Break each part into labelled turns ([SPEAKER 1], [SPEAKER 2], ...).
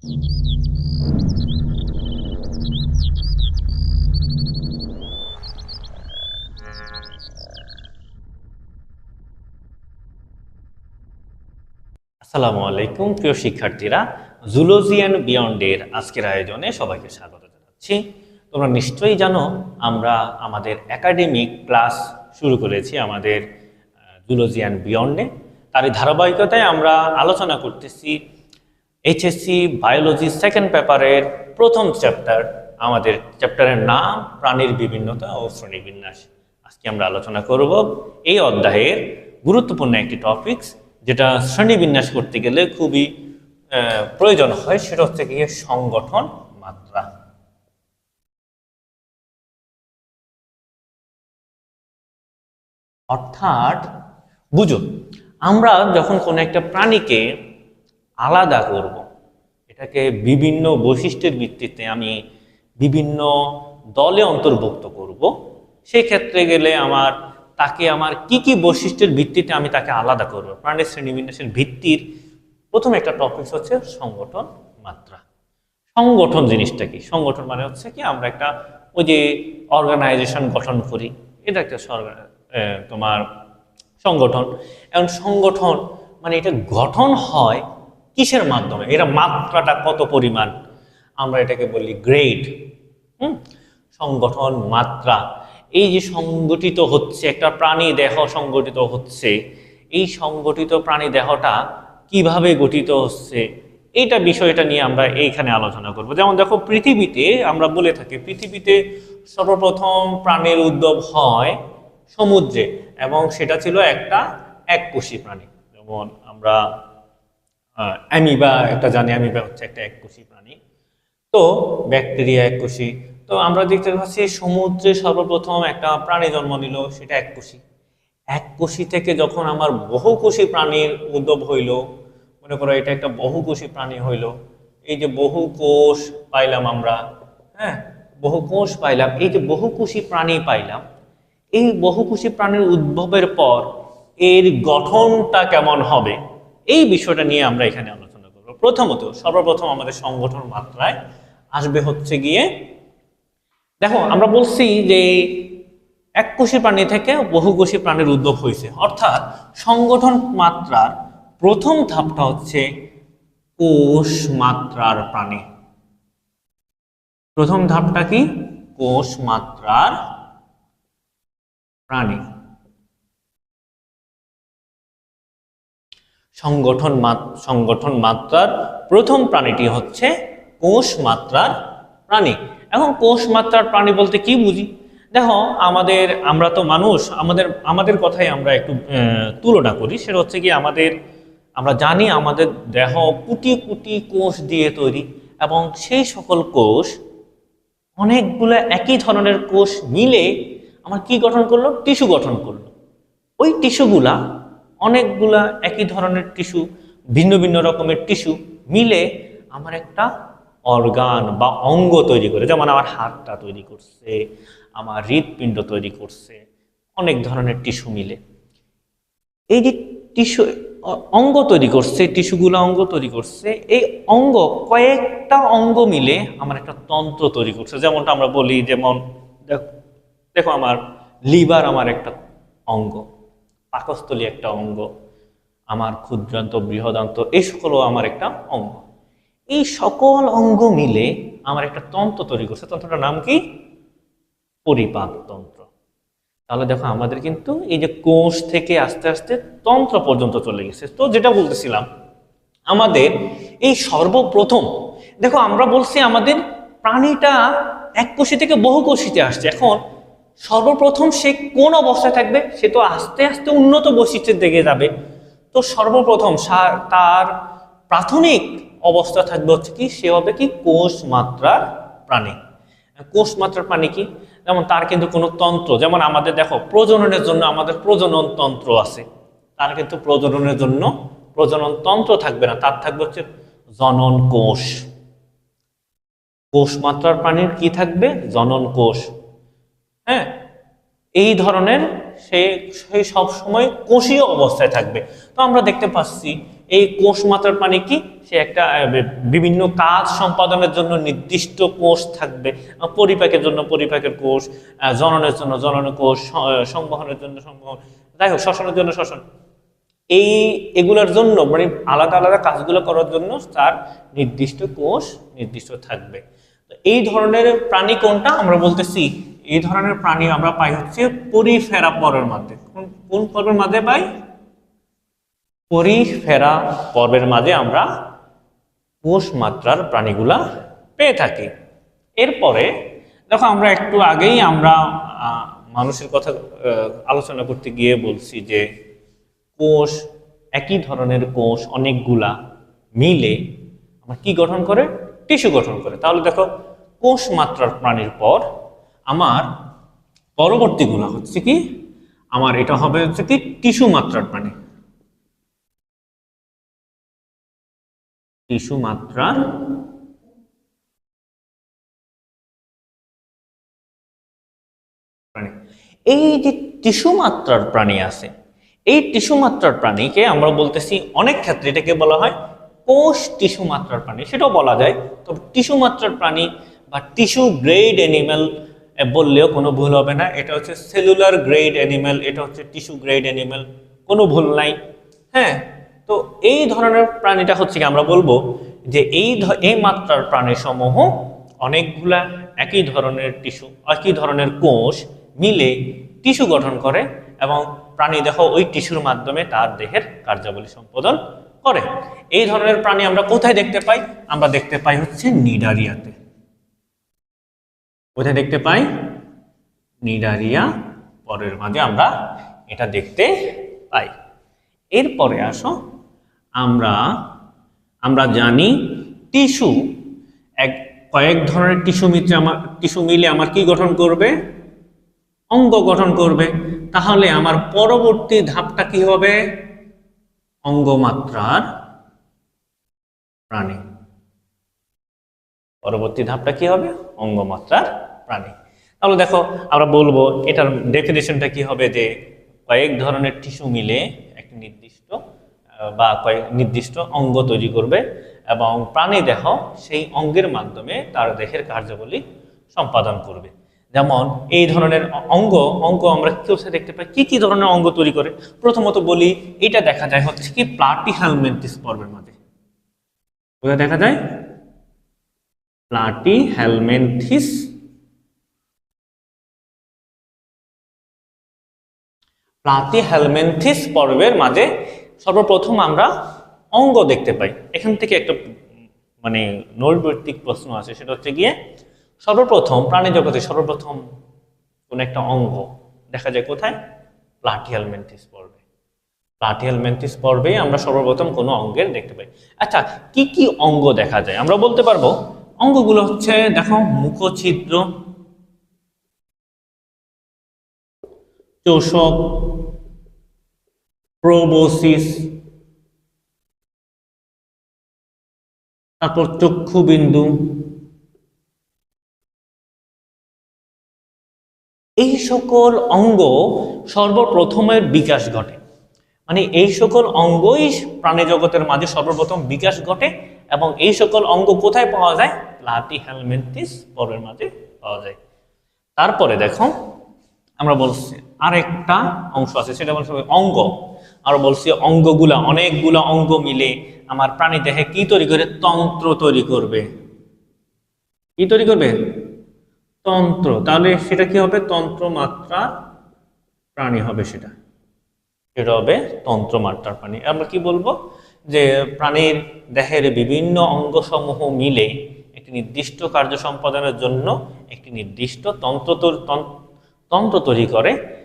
[SPEAKER 1] আসসালামু আলাইকুম, প্রিয় শিক্ষার্থীরা। জুলজি অ্যান্ড বিয়ন্ডের আজকের আয়োজনে সবাইকে স্বাগত জানাচ্ছি। তোমরা নিশ্চয়ই জানো, আমরা আমাদের একাডেমিক ক্লাস শুরু করেছি আমাদের জুলজি অ্যান্ড বিয়ন্ডে তারই ধারাবাহিকতায় আমরা আলোচনা করতেছি এইচএসসি বায়োলজি সেকেন্ড পেপারের প্রথম চ্যাপ্টার আমাদের চ্যাপ্টারের নাম প্রাণীর বিভিন্নতা ও শ্রেণীবিন্যাস আজকে আমরা আলোচনা করব এই অধ্যায়ের গুরুত্বপূর্ণ একটি টপিকস যেটা শ্রেণীবিন্যাস করতে গেলে খুবই প্রয়োজন হয়, সেটা হচ্ছে গিয়ে সংগঠন মাত্রা। অর্থাৎ বুঝো আমরা যখন কোনো একটা প্রাণীকে আলাদা করব। এটাকে বিভিন্ন বৈশিষ্ট্যের ভিত্তিতে আমি বিভিন্ন দলে অন্তর্ভুক্ত করব। সেই ক্ষেত্রে গেলে আমার, তাকে আমার কি কি বৈশিষ্ট্যের ভিত্তিতে আমি তাকে আলাদা করব? প্রাণের শ্রেণীবিন্যাসের ভিত্তির প্রথম একটা টপিক হচ্ছে সংগঠন মাত্রা। সংগঠন জিনিসটা কি? সংগঠন মানে হচ্ছে কি, আমরা একটা ওই যে অর্গানাইজেশন গঠন করি। এটা একটা তোমার সংগঠন। এখন সংগঠন মানে এটা গঠন হয় কিসের মাধ্যমে? এটা মাত্রাটা কত পরিমাণ? আমরা এটাকে বলি গ্রেড হুম? সংগঠন মাত্রা। এই যে সংগঠিত হচ্ছে, একটা প্রাণী দেহ সংগঠিত হচ্ছে, এই সংগঠিত প্রাণী দেহটা কীভাবে গঠিত হচ্ছে, এইটা বিষয়টা নিয়ে আমরা এইখানে আলোচনা করব। যেমন দেখো, পৃথিবীতে আমরা বলে থাকি, পৃথিবীতে সর্বপ্রথম প্রাণীর উদ্ভব হয় সমুদ্রে এবং সেটা ছিল একটা এককোষী প্রাণী। যেমন আমরা অ্যামিবা একটা জানি, অ্যামিবা হচ্ছে একটা এককোষী প্রাণী। তো ব্যাকটেরিয়া এককোষী তো আমরা দেখতে পাচ্ছি সমুদ্রে সর্বপ্রথম একটা প্রাণী জন্ম নিল, সেটা এককোষী এককোষী থেকে যখন আমার বহুকোষী প্রাণীর উদ্ভব হইল, মনে করো এটা একটা বহুকোষী প্রাণী হইল, এই যে বহু কোষ পাইলাম আমরা হ্যাঁ বহু কোষ পাইলাম, এই যে বহুকোষী প্রাণী পাইলাম, এই বহুকোষী প্রাণীর উদ্ভবের পর এর গঠনটা কেমন হবে? এই বিষয়টা নিয়ে আমরা এখানে আলোচনা করব। প্রথমত, সর্বপ্রথম আমাদের সংগঠন মাত্রায় আসবে হচ্ছে গিয়ে, দেখো, আমরা বলছি যে এক এককোষী প্রাণী থেকে বহু বহুকোষী প্রাণীর উদ্ভব হয়েছে। অর্থাৎ সংগঠন মাত্রার প্রথম ধাপটা হচ্ছে কোষ মাত্রার প্রাণী। প্রথম ধাপটা কি? কোষ মাত্রার প্রাণী। সংগঠন সংগঠন মাত্রার প্রথম প্রাণীটি হচ্ছে কোষ মাত্রার প্রাণী। এখন কোষ মাত্রার প্রাণী বলতে কি বুঝি? দেখো, আমাদের, আমরা তো মানুষ, আমাদের আমাদের কথাই আমরা একটু তুলনা করি। সেটা হচ্ছে কি আমাদের, আমরা জানি আমাদের দেহ কোটি কোটি কোষ দিয়ে তৈরি এবং সেই সকল কোষ অনেকগুলো একই ধরনের কোষ মিলে আমার কি গঠন করল? টিস্যু গঠন করল। ওই টিস্যুগুলা অনেকগুলা একই ধরনের টিস্যু, ভিন্ন ভিন্ন রকমের টিস্যু মিলে আমার একটা অর্গান বা অঙ্গ তৈরি করে, যেমন আমার হাতটা তৈরি করছে, আমার হৃৎপিণ্ড তৈরি করছে, অনেক ধরনের টিস্যু মিলে। এই যে টিস্যু অঙ্গ তৈরি করছে, টিস্যুগুলো অঙ্গ তৈরি করছে, এই অঙ্গ, কয়েকটা অঙ্গ মিলে আমার একটা তন্ত্র তৈরি করছে। যেমনটা আমরা বলি, যেমন দেখো আমার লিভার আমার একটা অঙ্গ। পাকস্থলী একটা অঙ্গ, আমার ক্ষুদ্রান্ত, বৃহদান্ত, এই সকলও আমার একটা অঙ্গ। এই সকল অঙ্গ মিলে আমার একটা তন্ত্র তৈরি করছে। তন্ত্রটার নাম কি? পরিপাক তন্ত্র। তাহলে দেখো, আমাদের কিন্তু এই যে কোষ থেকে আস্তে আস্তে তন্ত্র পর্যন্ত চলে গেছে। তো যেটা বলতেছিলাম, আমাদের এই সর্বপ্রথম, দেখো আমরা বলছি আমাদের প্রাণীটা এক কোষী থেকে বহু কোষিতে আসছে। এখন সর্বপ্রথম সে কোন অবস্থায় থাকবে সে তো আস্তে আস্তে উন্নত বৈশিষ্ট্যের দিকে যাবে। তো সর্বপ্রথম তার প্রাথমিক অবস্থা থাকবে হচ্ছে কি, সে হবে কি কোষ মাত্রার প্রাণী। কোষ মাত্রার প্রাণী কি? যেমন তার কিন্তু কোনো তন্ত্র, যেমন আমাদের দেখো প্রজননের জন্য আমাদের প্রজনন তন্ত্র আছে। তার কিন্তু প্রজননের জন্য প্রজনন তন্ত্র থাকবে না, তার থাকবে হচ্ছে জনন কোষ। কোষ মাত্রার প্রাণীর কি থাকবে? জনন কোষ। হ্যাঁ? এই ধরনের সে সেই সব সময় কোষীয় অবস্থায় থাকবে। তো আমরা দেখতে পাচ্ছি, এই কোষ মাত্রার প্রাণী কি? সে একটা বিভিন্ন কাজ সম্পাদনের জন্য নির্দিষ্ট কোষ থাকবে। পরিপাকের জন্য পরিপাকের কোষ জননের জন্য জননের কোষ সংবহনের জন্য সংবহন। যাই হোক, শ্বসনের জন্য শ্বসন। এই, এগুলোর জন্য মানে আলাদা আলাদা কাজগুলো করার জন্য তার নির্দিষ্ট কোষ নির্দিষ্ট থাকবে। এই ধরনের প্রাণী কোনটা? আমরা বলতেছি এই ধরনের প্রাণী আমরা পাই হচ্ছে পরিফেরা পর্বের মাঝে। কোন- পর্বের মাঝে পাই? পরিফেরা পর্বের মাঝে আমরা কোষ মাত্রার প্রাণীগুলা পেয়ে থাকি। এরপরে, দেখো আমরা একটু আগেই আমরা মানুষের কথা আলোচনা করতে গিয়ে বলছি যে কোষ, একই ধরনের কোষ অনেকগুলা মিলে আমরা কি গঠন করে? টিস্যু গঠন করে। তাহলে দেখো কোষ মাত্রার প্রাণীর পর আমার পরবর্তীগুলা হচ্ছে কি? আমার এটা হবে হচ্ছে কি টিস্যু মাত্রার প্রাণী টিস্যু মাত্রার প্রাণী এই যে টিস্যু মাত্রার প্রাণী আছে, এই টিস্যু মাত্রার প্রাণীকে আমরা বলতেছি, অনেক ক্ষেত্রে এটাকে বলা হয় কোষ টিস্যু মাত্রার প্রাণী। সেটাও বলা যায়। তবে টিস্যু মাত্রার প্রাণী বা টিস্যু গ্রেড অ্যানিম্যাল বললেও কোনো ভুল হবে না। এটা হচ্ছে সেলুলার গ্রেড অ্যানিমেল এটা হচ্ছে টিস্যু গ্রেড অ্যানিম্যাল কোনো ভুল নাই। হ্যাঁ তো এই ধরনের প্রাণীটা হচ্ছে কি আমরা বলব যে এই এই মাত্রার প্রাণী সমূহ অনেকগুলা একই ধরনের টিস্যু একই ধরনের কোষ মিলে টিস্যু গঠন করে এবং প্রাণী দেহ ওই টিস্যুর মাধ্যমে তার দেহের কার্যাবলী সম্পাদন করে। এই ধরনের প্রাণী আমরা কোথায় দেখতে পাই? আমরা দেখতে পাই হচ্ছে নিডারিয়াতে। কোথায় দেখতে পাই? নিডারিয়া, পরের মাঝে আমরা এটা দেখতে পাই। এরপরে আসো, আমরা আমরা জানি টিস্যু, এক, কয়েক ধরনের টিস্যু মিত্রে আমার, টিস্যু মিলে আমার কি গঠন করবে? অঙ্গ গঠন করবে। তাহলে আমার পরবর্তী ধাপটা কি হবে? অঙ্গমাত্রার প্রাণী। পরবর্তী ধাপটা কি হবে? অঙ্গমাত্রার প্রাণী। তাহলে দেখো, আমরা বলব, এটার ডেফিনেশনটা কি হবে যে কয়েক ধরনের টিস্যু মিলে একটি নির্দিষ্ট বা কয়েক নির্দিষ্ট অঙ্গ তৈরি করবে এবং প্রাণী দেহ সেই অঙ্গের মাধ্যমে তার দেহের কার্যাবলী সম্পাদন করবে। যেমন, এই ধরনের অঙ্গ অঙ্গ আমরা কোথায় দেখতে পাই, কি কি ধরনের অঙ্গ তৈরি করে? প্রথমত বলি, এটা দেখা যায় হচ্ছে কি প্লাটি হেলমেন্টিস পর্বের মাঝে। কোথায় দেখা যায়? প্লাটি হেলমেন্থিস প্লাটি হেলমেন্থিস পর্বের মাঝে সর্বপ্রথম আমরা অঙ্গ দেখতে পাই। এখান থেকে একটা মানে নৈর্বৈত্তিক প্রশ্ন আছে, সেটা হচ্ছে গিয়ে সর্বপ্রথম, প্রাণী জগতে সর্বপ্রথম কোন একটা অঙ্গ দেখা যায় কোথায়? প্লাটিয়াল মেন্টিস পর্বে। প্লাটিয়াল মেন্টিস পর্বে আমরা সর্বপ্রথম কোনো অঙ্গের দেখতে পাই। আচ্ছা কি কি অঙ্গ দেখা যায়? আমরা বলতে পারব, অঙ্গগুলো হচ্ছে, দেখো মুখছিদ্র চোষক প্রোবোসিস তারপর চক্ষুবিন্দু। এই সকল অঙ্গ সর্বপ্রথমের বিকাশ ঘটে। মানে এই সকল অঙ্গই প্রাণী জগতের মাঝে সর্বপ্রথম বিকাশ ঘটে এবং এই সকল অঙ্গ কোথায় পাওয়া যায়? প্লাটি হেলমেন্টিস পর্বের মাঝে পাওয়া যায়। তারপরে দেখো, আমরা বলছি আরেকটা অংশ আছে, সেটা বলছি অঙ্গ। আর বলছি অঙ্গগুলা, অনেকগুলা অঙ্গ মিলে আমার প্রাণী দেহে কি তৈরি করে? তন্ত্র তৈরি করবে। কি তৈরি করবে? তন্ত্র। তাহলে সেটা কি হবে? তন্ত্র মাত্রা প্রাণী হবে সেটা। সেটা হবে তন্ত্র মাত্রার প্রাণী। আমরা কি বলব? যে প্রাণীর দেহের বিভিন্ন অঙ্গসমূহ মিলে একটি নির্দিষ্ট কার্য সম্পাদনের জন্য একটি নির্দিষ্ট তন্ত্র তন্ত্র তৈরি করে।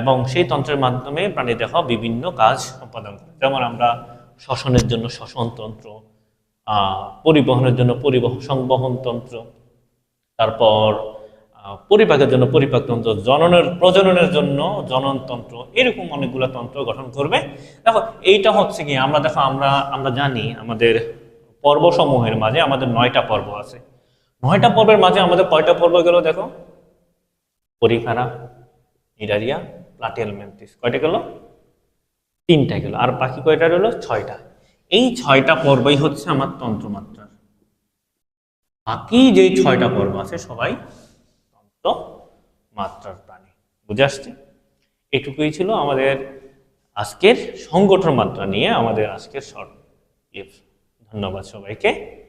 [SPEAKER 1] এবং সেই তন্ত্রের মাধ্যমে প্রাণী দেহ বিভিন্ন কাজ সম্পাদন করে। যেমন আমরা শ্বসনের জন্য শ্বসন তন্ত্র পরিবহনের জন্য পরিবহন সংবহন তন্ত্র, তারপর পরিপাকের জন্য পরিপাক তন্ত্র, জননের, প্রজননের জন্য জননতন্ত্র এরকম অনেকগুলো তন্ত্র গঠন করবে। দেখো, এইটা হচ্ছে কি, আমরা দেখো, আমরা আমরা জানি আমাদের পর্বসমূহের মাঝে আমাদের নয়টা পর্ব আছে। নয়টা পর্বের মাঝে আমাদের কয়টা পর্ব গেল দেখো? Porifera cnidaria, platyhelminthes. কয়টা গেল? তিনটা গেল। আর বাকি কয়টা রইল? ছয়টা। এই ছয়টা পর্বই হচ্ছে আমার তন্ত্রমাত্রার। বাকি যে ছয়টা পর্ব আছে, সবাই তন্ত্র মাত্রার প্রাণী। বুঝে আসছে? এটুকুই ছিল আমাদের আজকের সংগঠন মাত্রা নিয়ে আমাদের আজকের শর্ট ধন্যবাদ সবাইকে।